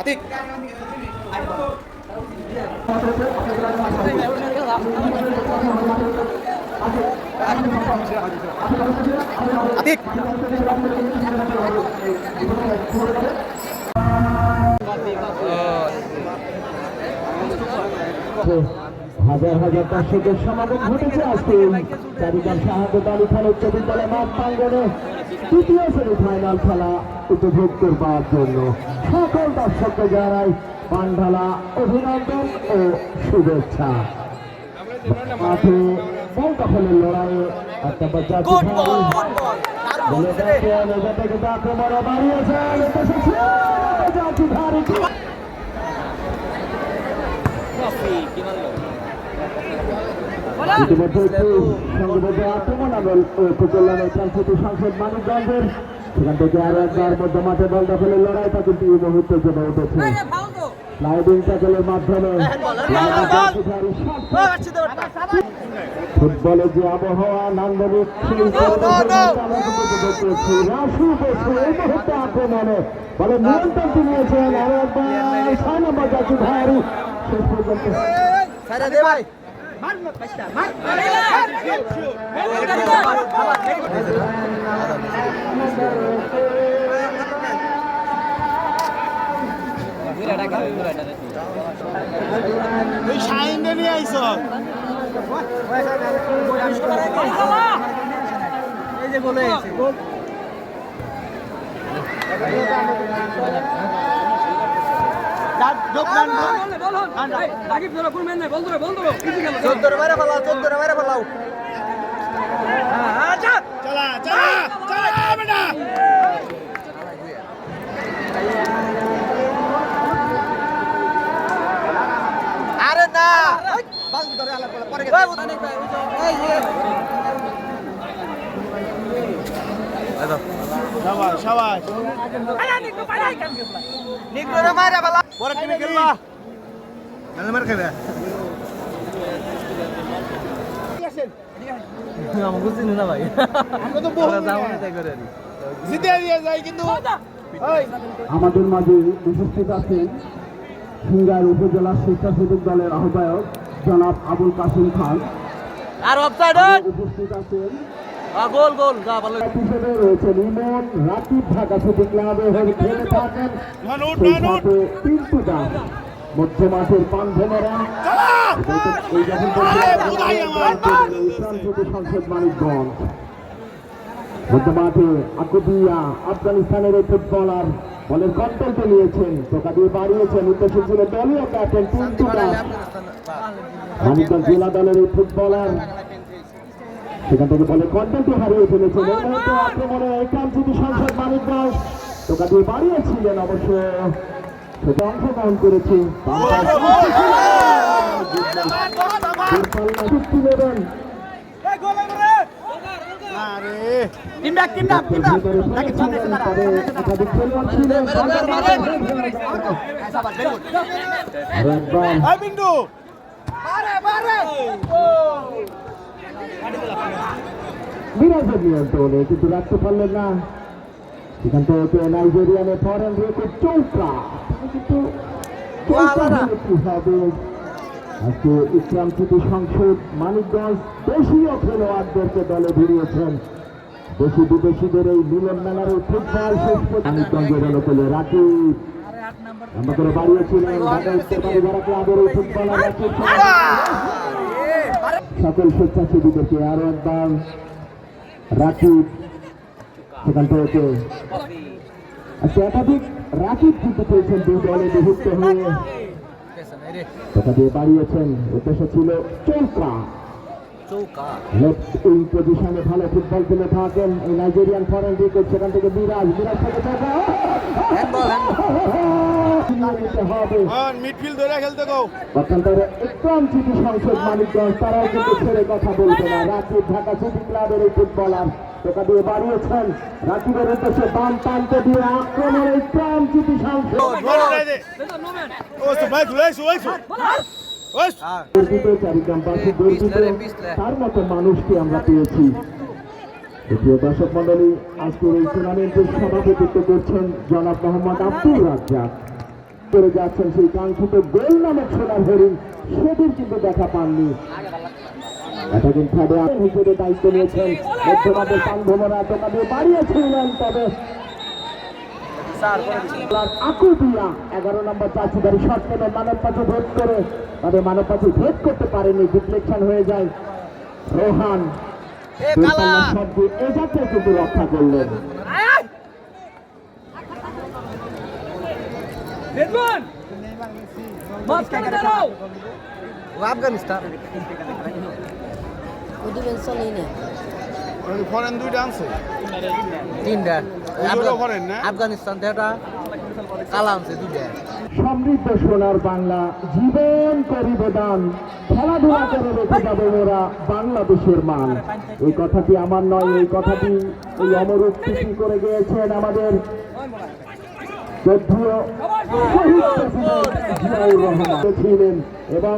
আতিক আতিক হাজার হাজার দর্শকের সমাগম ঘটেছে আজকে। চারিদার শাহাদত আলী খান উচ্চ বিদ্যালয় মাঠ প্রাঙ্গনে তৃতীয় সেমিফাইনাল খেলা উপভোগ করবার জন্য। সকল দর্শককে জানাই পান্ডালা অভিনন্দন ও শুভেচ্ছা। মাঠে বল দখলের লড়াইয়ে একটা বাচ্চা আক্রমণে বাড়িয়েছেন ইতিমধ্যে একটি সংঘবদ্ধ আক্রমণ আন্দোলন উপকল্যাণের সাংস্কৃতিক সংসদ মানিকগঞ্জের সেখান থেকে আরও একবার মধ্য মাঠে বল দখলের লড়াইটা কিন্তু এই মুহূর্তে জমে উঠেছে। স্লাইডিং ট্যাকলের মাধ্যমে ফুটবলে যে আবহাওয়া নান্দনিক আক্রমণে। বলে নিয়ন্ত্রণ নিয়েছেন আরও একবার। ছয় নম্বর শেষ পর্যন্ত। শাইন নিয়ে আইছ চলা চলা চলা বেটা। আরে না। সবাই সবাই নিগ্রোরে মারা বালা পরে টিমে খেলবা খেলে মার খেলে আমরা তো বহু আমাদের মাঝে উপস্থিত আছেন সিঙ্গার উপজেলা স্বেচ্ছাসেবক দলের আহ্বায়ক জনাব আবুল কাসিম খান। আর উপস্থিত আছেন গোল গোল যা ভালো। হিসেবে রয়েছেন ইমন রাকিব ঢাকা সিটি ক্লাবে হয়ে খেলে থাকেন। উঠ সেই সাথে পিন্টু দাস মধ্য মাঠের পান ভেমেরা এই যখন সংসদ মানিকগঞ্জ। মধ্য মাঠে আকুবিয়া আফগানিস্তানের এই ফুটবলার বলের কন্ট্রোলটা নিয়েছেন টোকা দিয়ে বাড়িয়েছেন উদ্দেশ্য ছিল দলীয় ক্যাপ্টেন পিন্টু দাস মানিকগঞ্জ জেলা দলের এই ফুটবলার সেখান থেকে বলে কন্ট্রোলটি হারিয়ে ফেলেছেন এই মুহূর্তে আক্রমণে সিটি সংসদ মানিকগঞ্জ টোকা দিয়ে বাড়িয়েছিলেন অবশ্য সেটা অংশগ্রহণ করেছে খেলোয়াড় ছিলেন মিরাজের নিয়ন্ত্রণে কিন্তু রাখতে পারলেন না। সেখান থেকে নাইজেরিয়ানের ফরেন রেকর্ড চৌকা। কিন্তু কি হবে? আজকে ইসলাম সিটি সংসদ মানিকগঞ্জ দেশীয় খেলোয়াড়দেরকে দলে ভিড়িয়েছেন। দেশি বিদেশিদের এই মিলন মেলার ফুটবল শেষ পর্যন্ত মানিকগঞ্জের অনুকূলে রাকিব আমরা করে বাড়িয়েছিলেন ঢাকা উত্তর বাড়িধারা ক্লাবের এই ফুটবলার রাকিব সকল স্বেচ্ছাসেবীদেরকে আরও একবার রাকিব সেখান থেকে। আজকে একাধিক রাকিব কিন্তু পেয়েছেন দুই দলে বিভক্ত হয়ে। সেটা দিয়ে বাড়িয়েছেন উদ্দেশ্য ছিল চৌকা। চৌকা। লেফট উইং পজিশনে ভালো ফুটবল খেলে থাকেন এই নাইজেরিয়ান ফরেন সেখান থেকে মিরাজ মিরাজ থেকে টাকা নিতে হবে মিডফিল্ড ধরে খেলতে গো পক্ষান্তরে ইকরাম সিটি সংসদ মানিকগঞ্জ তারাও কিন্তু ছেড়ে কথা বলবে না। রাকিব ঢাকা সিটি ক্লাবের এই ফুটবলার টোকা দিয়ে বাড়িয়েছেন। রাকিবের উদ্দেশ্যে বাম টানতে দিয়ে আক্রমণে ইকরাম সিটি সংসদ বল উঠাই দে ও তো ভাই ধুলাইছো ওইছো ওই গর্বিত চারিগ্রাম পাশে গর্বিত তার মতো মানুষকে আমরা পেয়েছি। প্রিয় দর্শক মন্ডলী আজকের এই টুর্নামেন্টের সভাপতিত্ব করছেন জনাব মোহাম্মদ আব্দুল রাজ্জাক। করে যাচ্ছেন সেই কাঙ্ক্ষিত গোল নামক সোনার হরিণ। সেদিন কিন্তু দেখা পাননি। এতদিন থার্ডে হিসেবে দায়িত্ব নিয়েছেন দিয়ে বাড়িয়েছিলেন তবে? করে। ভেদ করতে পারেনি হয়ে যায়। রক্ষা করলেন। রেডওয়ান মাঝখানে দাঁড়াও ও আফগানিস্তান উদিবেন চলেই না ফরেন দুইটা আনছে তিনটা? আফগানিস্তান থেকে কালা আনছে দুইটা সমৃদ্ধ সোনার বাংলা জীবন করিবেদান খেলাধুলা করে রেখে যাবে ওরা বাংলাদেশের মান। এই কথাটি আমার নয় এই কথাটি এই অমর উক্তি করে গিয়েছেন আমাদের ছিলেন এবং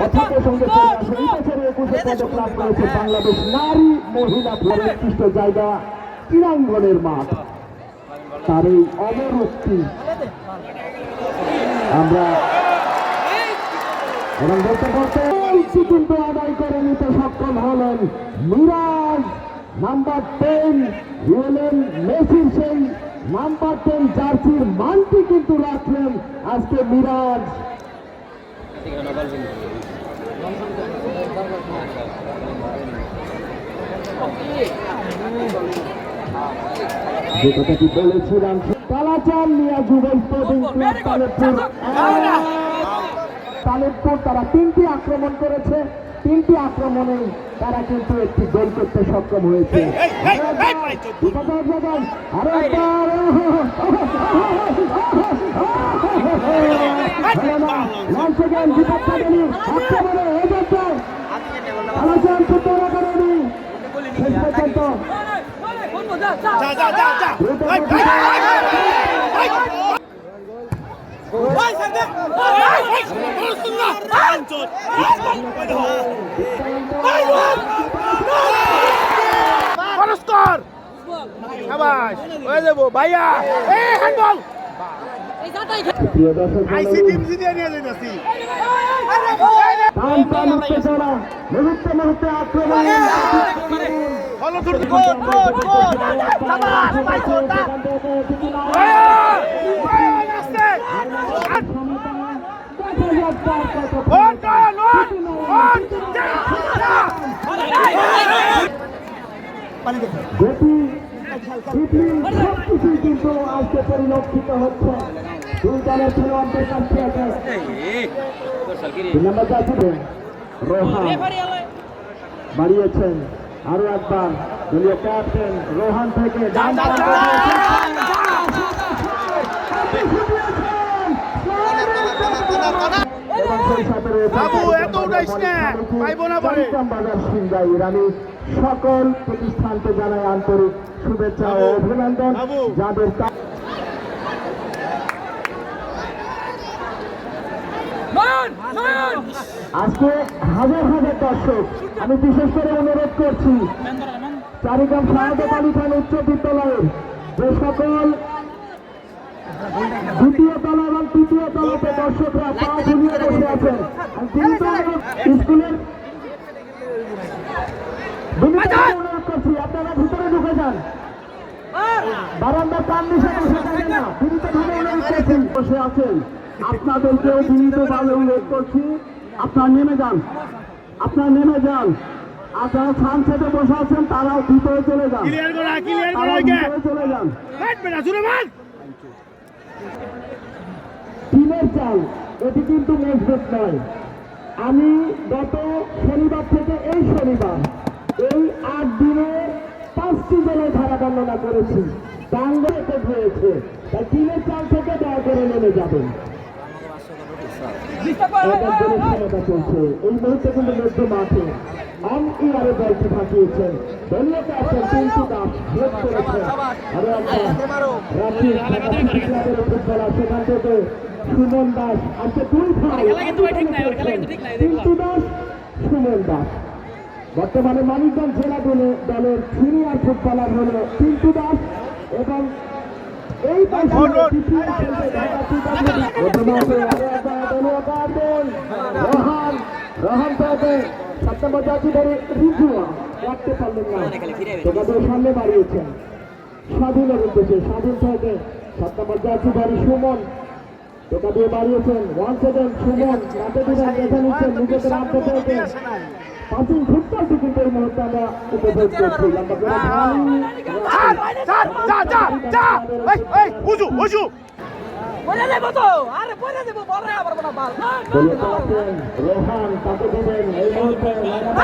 কথা প্রসঙ্গে এই বছরে বাংলাদেশ নারী মহিলা উৎকৃষ্ট জায়গা ক্রীড়াঙ্গনের মাঠ। তার এই আমরা এবং বলতে বলতে কিন্তু আদায় করে নিতে সক্ষম হলেন মিরাজ, নাম্বার টেন লিওনেল মেসির সেই নাম্বার টেন জার্সির মানটি কিন্তু রাখলেন আজকে মিরাজ। যে কথাটি বলেছিলাম? কালাচান মিয়া যুবক স্পোর্টিং ক্লাব তালেবপুর তালেবপুর তারা তিনটি আক্রমণ করেছে। তিনটি আক্রমণে তারা কিন্তু একটি গোল করতে সক্ষম হয়েছে এই, ভাইয়া হ্যান্ডবল এই যাটাই প্রিয় দর্শক আইসি মণ্ডলী, টিম জিতে নিয়ে যাইতাছি টান টান উত্তেজনা মুহূর্তে মুহূর্তে আক্রমণ। হলো তোর গোল গোল গোল শাবাশ পাইছো তা ওই আস্তে ওন কান ওন ওন যা যা রোহান বাড়িয়েছেন আরও একবার দলীয় ক্যাপ্টেন রোহান থেকে ডান বাবু, এত উঠাইস না, পাইবো না পরে। বাজার সিংগাইর আমি সকল প্রতিষ্ঠানকে জানাই আন্তরিক শুভেচ্ছা ও অভিনন্দন। যাদের আজকে হাজার হাজার দর্শক। আমি বিশেষ করে অনুরোধ করছি। চারিগ্রাম শাহাদত আলী খান উচ্চ বিদ্যালয়ের যে সকল দ্বিতীয় তলা এবং তৃতীয় তলাতে দর্শকরা পা ঝুলিয়ে বসে আছেন। স্কুলের করছি। আপনারা ভিতরে ঢুকে যান। বারান্দার কান নিশে বসে থাকেন না। বিনীতভাবে অনুরোধ করছি বসে আছেন। আপনাদেরকেও বিনীতভাবে অনুরোধ করছি। আপনারা নেমে যান। আপনারা নেমে যান। আর যারা সানসেটে বসে আছেন তারাও ভিতরে চলে যান। চলে যান। টিমের চাল, এটি কিন্তু মজবুত নয়। আমি গত শনিবার থেকে এই শনিবার, এই আট দিনে পাঁচটি জেলায় ধারা বর্ণনা করেছি। হয়েছে। তাই টিমের চাল থেকে দয়া করে নেমে যাবেন। এবার দলের ক্ষমতা চলছে এই মুহূর্তে কিন্তু মধ্য মাঠে অন ইয়ারে দলটি ফাটিয়েছেন দলীয় ক্যাপ্টেন পিন্টু দাস ভোট করেছেন আরও একবার রাজ্যের ঢাকা সিটি সেখান থেকে সুমন দাস আজকে দুই ভাই পিন্টু দাস সুমন দাস বর্তমানে মানিকগঞ্জ জেলা দলে দলের সিনিয়র ফুটবলার হল পিন্টু দাস এবং এই পাশে কার্টুন রোহান রোহান পেয়েছে সাত নম্বর জাতি ধরে রিজুয়া রাখতে পারলেন না। তোমাদের সামনে বাড়িয়েছেন স্বাধীনের উদ্দেশ্যে স্বাধীন থেকে সাত নম্বর জাতি ধরে সুমন। টোকা দিয়ে বাড়িয়েছেন। ওয়ান সেকেন্ড সুমন কাটে দিলেন দেখে নিচ্ছেন নিজেদের আত্ম থেকে। পাঁচিল ফুটবলটি কিন্তু এই মুহূর্তে আমরা উপভোগ করছি। লম্বা করে পয়সা দেবো তো আরে পয়সা দেবো বল আবার বলা বাল রোহান তাকে দিবেন এই মুহূর্তে লাইনার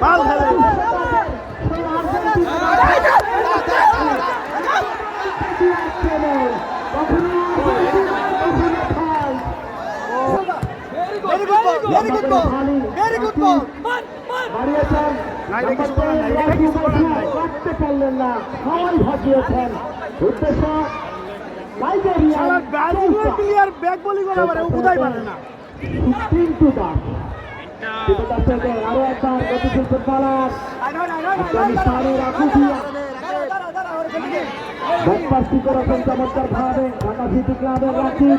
বাল খেলে very good ball very good ball very good ball মান মান বাড়িয়েছেন না, এটা কিছু করার নাই, এটা কিছু করার নাই। কাটতে পারলেন না সবাই ভাগিয়েছেন উদ্দেশ্য প্লেয়ার ব্যাক বোলিং করে পারে ও পারে না কিন্তু দাস কিন্তু তার থেকে আরও একবার গতিশীল ফুটবলার আফগানিস্তানের আকুফিয়া ব্যাটপাসটি করেছেন চমৎকার ভাবে ঢাকা সিটি ক্লাবের রাকিব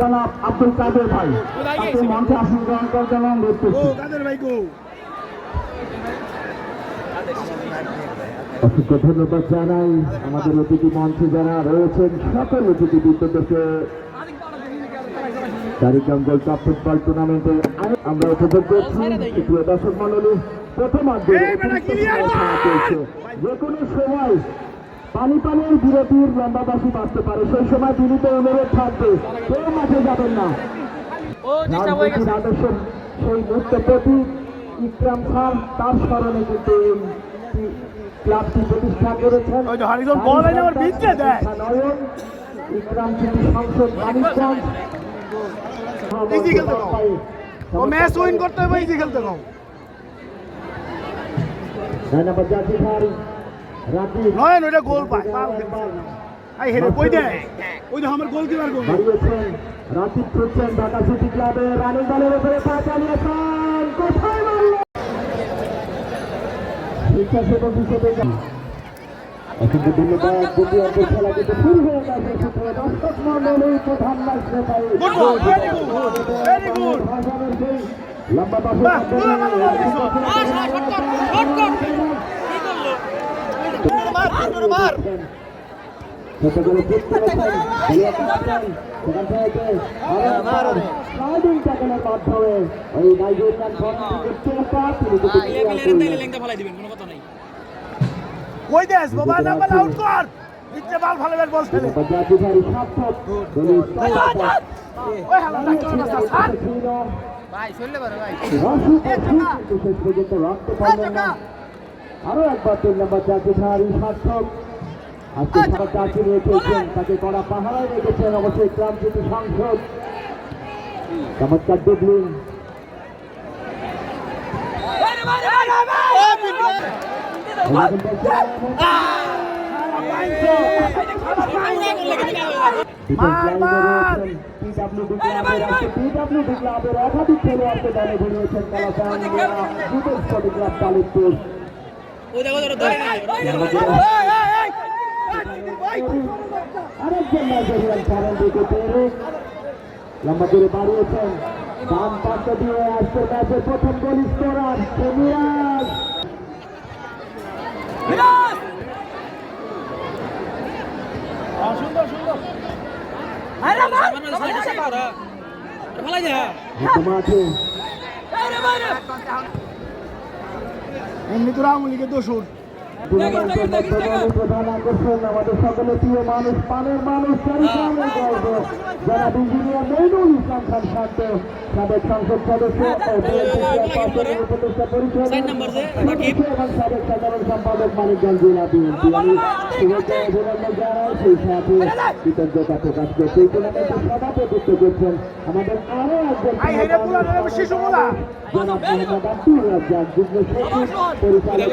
জনাব আব্দুল কাদের ভাই। তাকে মঞ্চে আসন গ্রহণ গো? অসংখ্য ধন্যবাদ জানাই আমাদের অতিথি মঞ্চে যারা রয়েছেন সকল অতিথি বিদ্যুৎকে কারিগ্রাম গোল্ড কাপ ফুটবল টুর্নামেন্টে আমরা উপভোগ করছি। প্রিয় দর্শক মন্ডলী প্রথম! যে কোনো সময় পানি পানির বিরতির লম্বাবাসী বাঁচতে পারে। সেই সময় দিল্লিতে অনুরোধ থাকবে। কেউ মাঠে যাবেন না। ও রাজনীতির আদর্শের সেই মুক্ত প্রতি ইকরাম খান তার স্মরণে কিন্তু এই ক্লাবটি প্রতিষ্ঠা করেছেন। ইকরাম সিটি সংসদ মানিকগঞ্জ Easy খেলতে ও ম্যাচ উইন করতে হবে ইজি খেলতে কম নয় নম্বর জাতি ভাই রাকিব নয়ন ওইটা গোল পায়। আই হেরে কই দেয় ওই যে আমার গোল কিপার গোল রাকিব ছুটছেন ঢাকা সিটি ক্লাবে রানিং দলের উপরে পা চালিয়েছেন কোথায় মারল স্বেচ্ছাসেবক হিসেবে যা- ধন্যবাদ দুটি অঙ্কের খেলা কিন্তু শুরু হয়ে গেছে সুতরাং দর্শক মন্ডলী প্রধান ম্যাচ নেতাই Good ball, কই দেস বাবা? না বল আউট কর। নিচে বল ভালো বের বল খেলে ওই হালা ডাক্তার না স্যার ভাই চললে পারে ভাই। আরও একবার তিন নম্বর জাতিধারী সার্থক। আজকে সবার চাকরি নিয়ে চলছেন তাকে কড়া পাহারায় রেখেছেন অবশ্যই ক্রান্তি সংসদ। চমৎকার ডুবলিং। একাধিক খেলোয়াড়কে দলে ঘুরিয়েছেন কালাচান দুটো স্পোর্টিং ক্লাব তালিপুর আরেকজন দিকে পেরে দিয়ে মাঠে বাইরে এমনি তো রামুলিকে দোষর। টুর্নামেন্টের মধ্যে আমাদের প্রিয় মানুষ পানের মানুষ যারা ইঞ্জিনিয়ার সাবেক সাধারণ সম্পাদক মানিকগঞ্জ জেলা বিএনপি আমি শুভেচ্ছা কৃতজ্ঞতা প্রকাশ করছি সভাপতিত্ব করছেন আমাদের আরও একজন জনাব মোহাম্মদ সচিব পরিচালক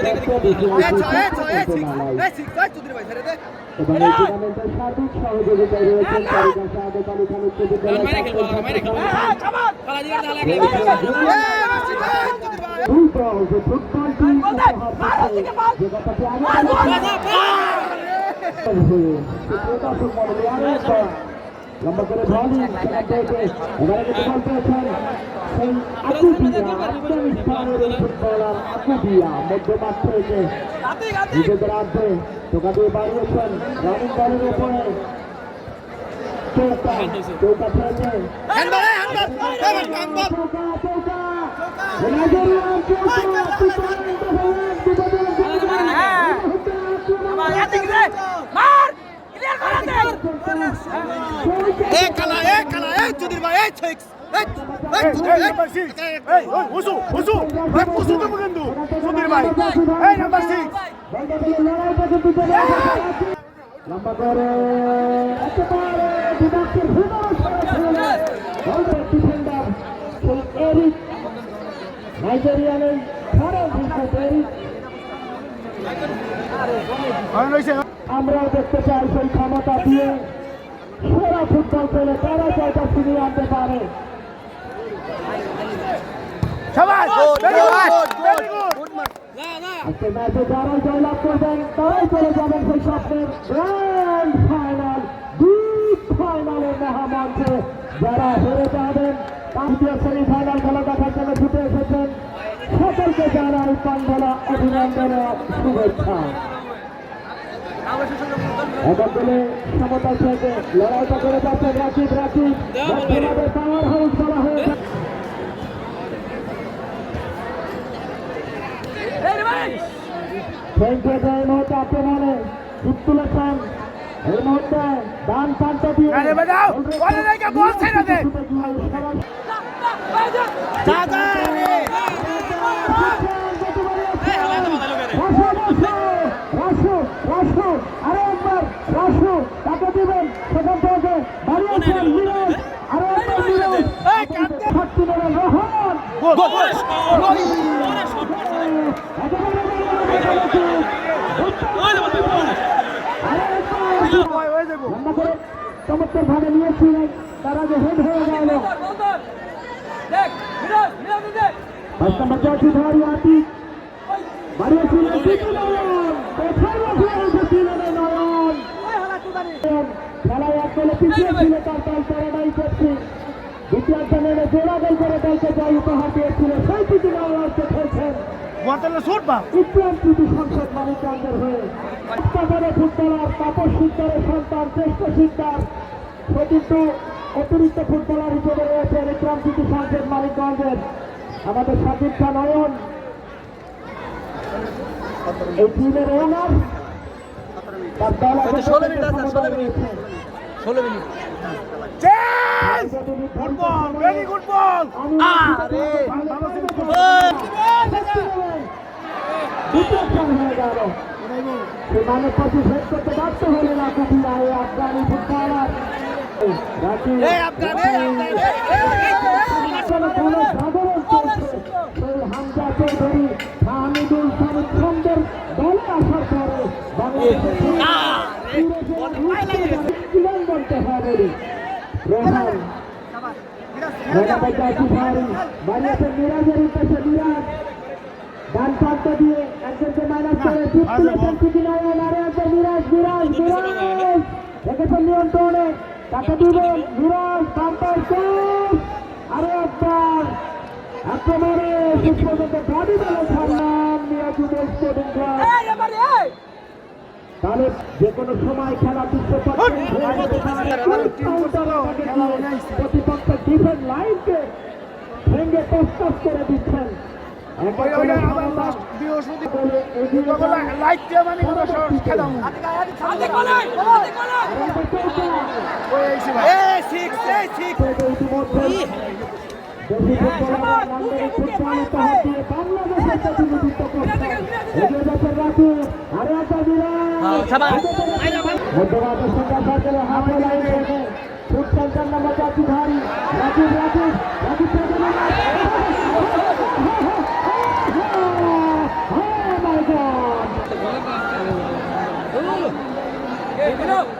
এবং এই টুর্নামেন্টের সার্বিক সহযোগিতায় রয়েছেন কারিগর শাহাদত আলী খান উচ্চ বিদ্যালয় ফুটবল টিম লম্বা করে ভলি এবারে কিন্তু বল পেয়েছেন সেই আফগানিস্তানের থেকে নিজেদের আর্ধে টোকা দিয়ে বাড়িয়েছেন রানিং বলের উপরে চৌকা চৌকা চৌকা চৌকা নাইজেরিয়ান চৌকা মার ক্লিয়ার করে দে এক খেলা এক খেলা এক চুদির ভাই এক সিক্স এক এক এই, চুদির এই, এক নাম্বার সিক্স। এই, ওই, উসু, উসু। এই, উসু দেবো কিন্তু। সুধীর ভাই। এই, নাম্বার সিক্স। লম্বা করে একেবারে বিপক্ষের ভিতরে সরাসরি গোলটের ডিফেন্ডার সেই এরিক নাইজেরিয়ানের খারাপ ভিতরে এরিক হয় রয়েছে। আমরাও দেখতে চাই সেই ক্ষমতা দিয়ে সেরা ফুটবল খেলে তারা জায়গা ফিরিয়ে আনতে পারে। আজকে ম্যাচে যারাই জয়লাভ করবেন তারাই চলে যাবেন সেই স্বপ্নের গ্র্যান্ড ফাইনাল বিগ ফাইনালের মহামঞ্চে। যারা হেরে যাবেন সেমিফাইনাল খেলা দেখার জন্য ছুটে এসেছেন সকলকে জানাই পান্ডলা অভিনন্দন শুভেচ্ছা। এবার দলে সমতা থেকে লড়াইটা করে যাচ্ছে রাকিব রাকিব পাওয়ার হাউস করা হয়েছে এই মুহূর্তে আক্রমণে জিত তুলেছেন এই মুহূর্তে ডান প্রান্ত দিয়ে। দাদা রাসু আরে একবার রাসু তাকে দিবেন সেখান থেকে বাড়িয়েছেন মিরাজ আরে একবার মিরাজ শক্তি দেবেন রোহন চমৎকার ভাবে নিয়েছিলেন তারা যে হেড হয়ে গেল দেখ বিরাজ বিরাজ দেখ পাঁচ নম্বর জার্সি ধারী আতি খেলায় এক গোলে পিছিয়ে ছিল তার দল প্যারাডাইস এফসি দ্বিতীয়ার্ধে নেমে জোড়া গোল করে দলকে জয় উপহার দিয়েছিল। সেই টিটু নয়নকে খেলছেন। বলতে শুট বা। ইসলাম প্রীতি সংসদ মানিকগঞ্জের হয়ে। বাচ্চাদের ফুটবলার তাপস শিকদারের সন্তান শ্রেষ্ঠ শিকদার। সে কিন্তু অতিরিক্ত ফুটবলার হিসেবে রয়েছে ইসলাম প্রীতি সংসদ মানিকগঞ্জের আমাদের সাকিব খান নয়ন এই টিমের ওনার তার দল এখন সমতায় রয়েছে। Change good ball very good ball আরে দ্বিতীয় স্থান হয়ে গেল সে মানে পঁচিশ হেড করতে খানদের দলে আসার পরে বাংলাদেশের বলতে হবে রোহান বাড়িয়েছেন মিরাজের উদ্দেশ্যে মিরাজ ডান প্রান্ত দিয়ে একজনকে মাইনাস করে ফিট তুলেছেন সিটি নারায়ণ আরে একজন মিরাজ মিরাজ মিরাজ রেখেছেন নিয়ন্ত্রণে তাকে দিবেন মিরাজ এই তাহলে যে কোনো সময় খেলা বিশ্বপক্ষে প্রতিপক্ষের ডিফেন্স লাইনকে ভেঙে প্রস্তাব করে দিচ্ছেন। লাইট দিয়ে মানে কোনো খেলাম ইতিমধ্যে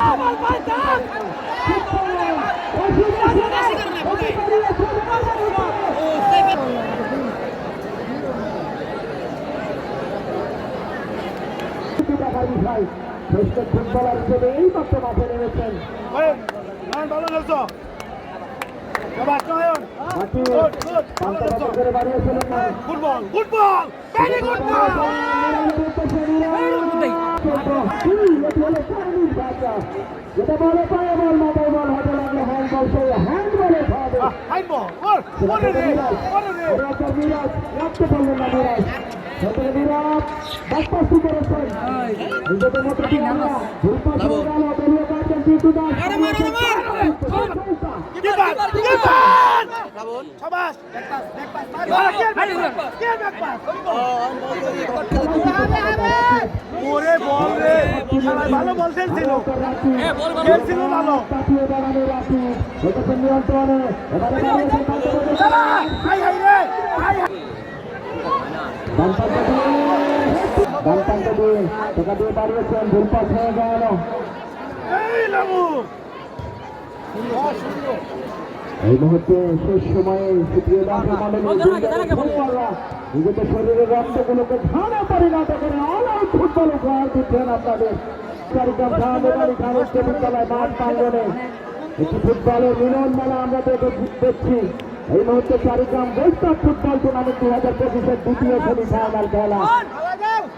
আমার ভাই দাম ভাই শ্রেষ্ঠ ফুটবলার হিসেবে এই মাত্র মাঠে নেমেছেন ওই, নয়ন ভালো খেলছো। শাবাশ, নয়ন। বাকি Good, good, ভালো পান্তা খেলছো। করে বাড়িয়েছিলেন না football football very good ball যেটা বলে পায়ে বল মাথায় বল হাতে লাগলে হ্যান্ড বল সেই হ্যান্ড বলে হাইড বল ওর রে। ওরে রে রাখতে পারলেন না হয়ে ভালো বল ভালো বল খেলছিল। খেলছিল ভালো। নিয়ন্ত্রণে। গেল এই মুহূর্তে শেষ সময়ে নিজেদের শরীরের রক্তগুলোকে ঝাড়া পরিণত করে অল আউট ফুটবল উপহার দিচ্ছেন আপনাদের চারিকাম শাহবাড়ি খান উচ্চ বিদ্যালয় মাঠ। প্রাঙ্গনে একটি ফুটবলের মিলন মেলা আমরা দেখে দেখছি এই মুহূর্তে চারিগ্রাম বৈষ্ণব ফুটবল টুর্নামেন্ট দু হাজার পঁচিশের দ্বিতীয় সেমিফাইনাল খেলা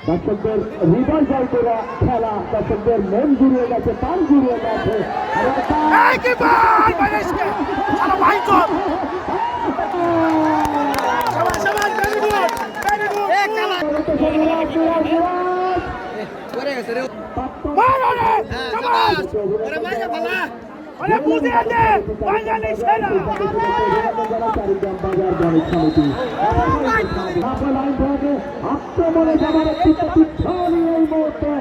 দর্শকদের হৃদয় জয় করা খেলা দর্শকদের মন জুড়িয়ে গেছে প্রাণ জুড়িয়ে গেছে কর মারো রে ওরে বুঝে আছে বাঙালি সেনা। আক্রমণে যাবার একটি প্রতিধ্বনি এই মুহূর্তে